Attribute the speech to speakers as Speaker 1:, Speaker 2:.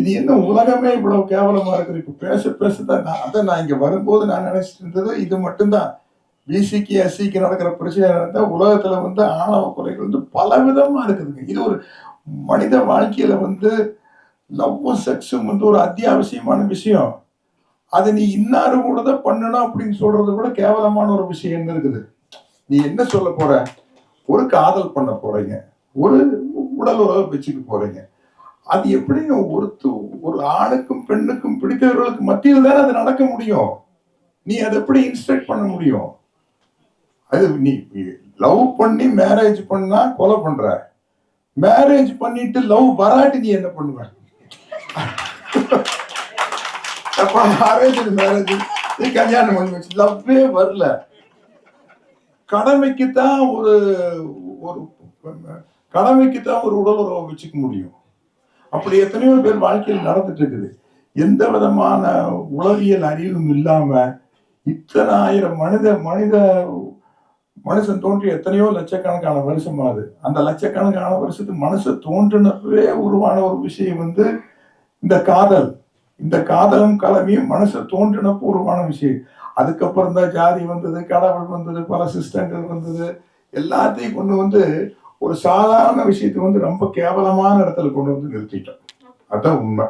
Speaker 1: இது என்ன உலகமே இவ்வளவு கேவலமா இருக்குது? இப்போ பேச பேசதான் நான் அதை நான் இங்க வரும்போது நான் நினைச்சிட்டு இருந்தது இது மட்டும்தான். பிசிக்கு எஸ்சிக்கு நடக்கிற பிரச்சனை நடந்தா உலகத்துல வந்து ஆணவ கொலைகள் வந்து பல விதமா இருக்குதுங்க. இது ஒரு மனித வாழ்க்கையில வந்து லவ்வும் செக்ஸும் வந்து ஒரு அத்தியாவசியமான விஷயம். அதை நீ இன்னாரு கூட தான் பண்ணணும் அப்படின்னு சொல்றது கூட கேவலமான ஒரு விஷயம் என்ன இருக்குது? நீ என்ன சொல்ல போற? ஒரு காதல் பண்ண போறீங்க. ஒரு உடல் உறவு வச்சுக்க போறீங்க. அது எப்படிங்க ஒருத்து ஒரு ஆணுக்கும் பெண்ணுக்கும் பிடித்தவர்களுக்கு மத்தியில் தானே அது நடக்க முடியும்? நீ அதை எப்படி இன்ஸ்ட்ரக்ட் பண்ண முடியும்? அது நீ லவ் பண்ணி மேரேஜ் பண்ணா கொலை பண்ற. மேரேஜ் பண்ணிட்டு லவ் வராட்டி நீ என்ன பண்ணுவ? அரேஞ்ச் மேரேஜ் நீ கல்யாணம் பண்ணி வச்சு லவ்வே வரல. கடமைக்கு தான் ஒரு ஒரு கடமைக்கு தான் ஒரு உடல் உறவை வச்சுக்க முடியும். அப்படி எத்தனையோ பேர் வாழ்க்கையில் நடந்துட்டு இருக்குது. எந்த விதமான உளவியல் அறிவும் இல்லாம இத்தனை ஆயிரம் மனித மனித மனுஷன் தோன்றி எத்தனையோ லட்சக்கணக்கான வருஷம் ஆகுது. அந்த லட்சக்கணக்கான வருஷத்து மனுஷன் தோன்றினப்பவே உருவான ஒரு விஷயம் வந்து இந்த காதல். இந்த காதலும் கலவையும் மனுஷன் தோன்றினப்போ உருவான விஷயம். அதுக்கப்புறம் தான் ஜாதி வந்தது கடவுள் வந்தது பல சிஸ்டங்கள் வந்தது எல்லாத்தையும் கொண்டு வந்து ஒரு சாதாரண விஷயத்தை வந்து ரொம்ப கேவலமான இடத்துல கொண்டு வந்து நிறுத்திட்டோம். அதுதான் உண்மை.